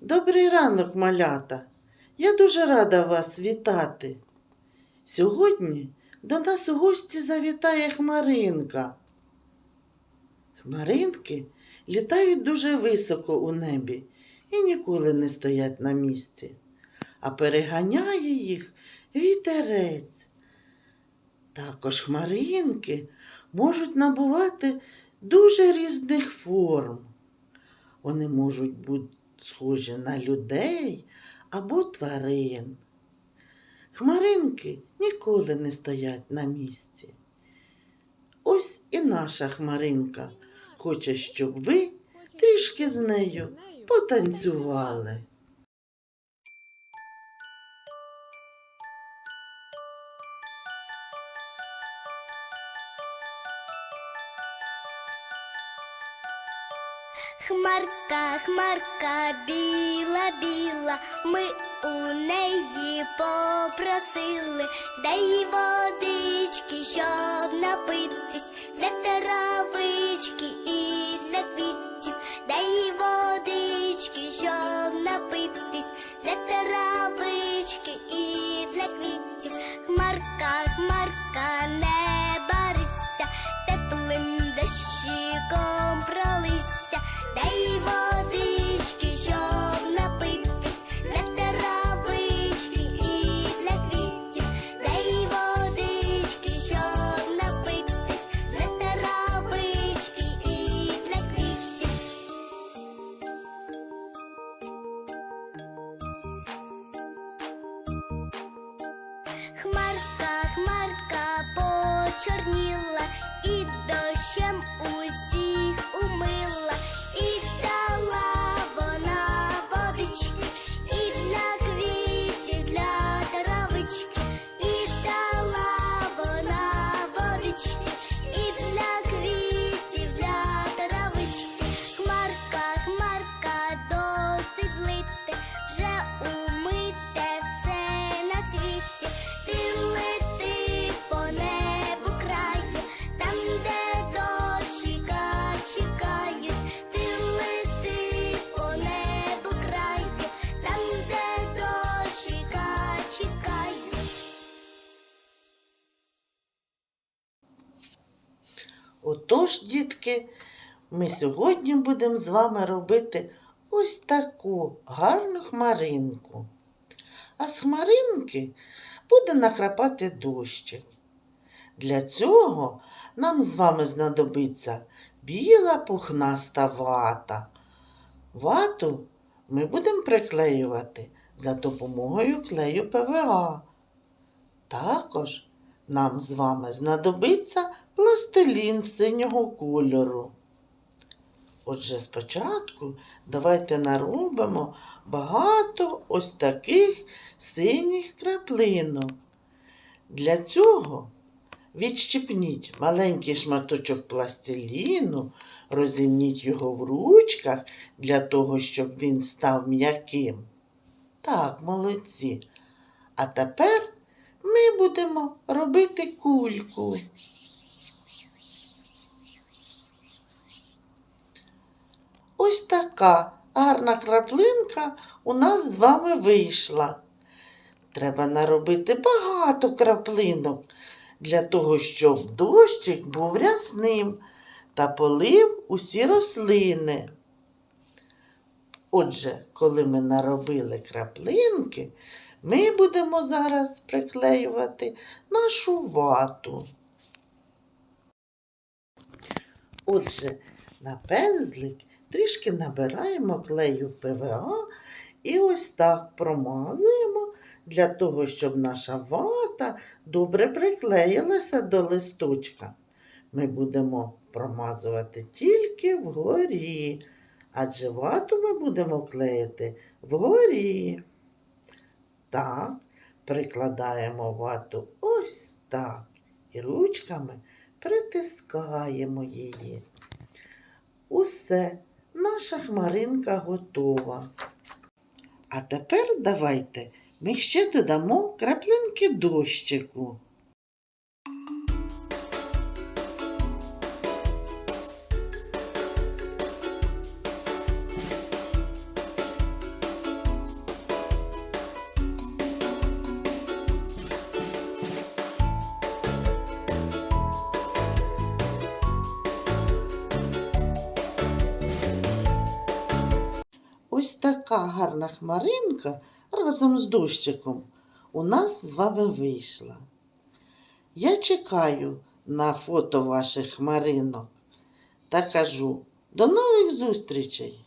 Добрий ранок, малята. Я дуже рада вас вітати. Сьогодні до нас у гості завітає Хмаринка. Хмаринки літають дуже високо у небі і ніколи не стоять на місці, а переганяє їх вітерець. Також хмаринки можуть набувати дуже різних форм. Вони можуть бути схожі на людей або тварин. Хмаринки ніколи не стоять на місці. Ось і наша хмаринка хоче, щоб ви трішки з нею потанцювали. Хмарка, хмарка, біла, біла, ми у неї попросили, дай водички, щоб напитись, для травички і для квітів, дай водички, щоб напитись, для травички і для квітів. Хмарка, хмарка, і дощем усіх Отож, дітки, ми сьогодні будемо з вами робити ось таку гарну хмаринку. А з хмаринки буде нахрапати дощик. Для цього нам з вами знадобиться біла пухнаста вата. Вату ми будемо приклеювати за допомогою клею ПВА. Також нам з вами знадобиться пластилін синього кольору. Отже, спочатку давайте наробимо багато ось таких синіх краплинок. Для цього відщипніть маленький шматочок пластиліну, розімніть його в ручках для того, щоб він став м'яким. Так, молодці. А тепер ми будемо робити кульку. Ось така гарна краплинка у нас з вами вийшла. Треба наробити багато краплинок для того, щоб дощик був рясним та полив усі рослини. Отже, коли ми наробили краплинки, ми будемо зараз приклеювати нашу вату. Отже, на пензлик трішки набираємо клею ПВА і ось так промазуємо для того, щоб наша вата добре приклеїлася до листочка. Ми будемо промазувати тільки вгорі, адже вату ми будемо клеїти вгорі. Так, прикладаємо вату ось так і ручками притискаємо її. Усе, наша хмаринка готова. А тепер давайте ми ще додамо краплинки дощику. Ось така гарна хмаринка разом з дощиком у нас з вами вийшла. Я чекаю на фото ваших хмаринок та кажу до нових зустрічей!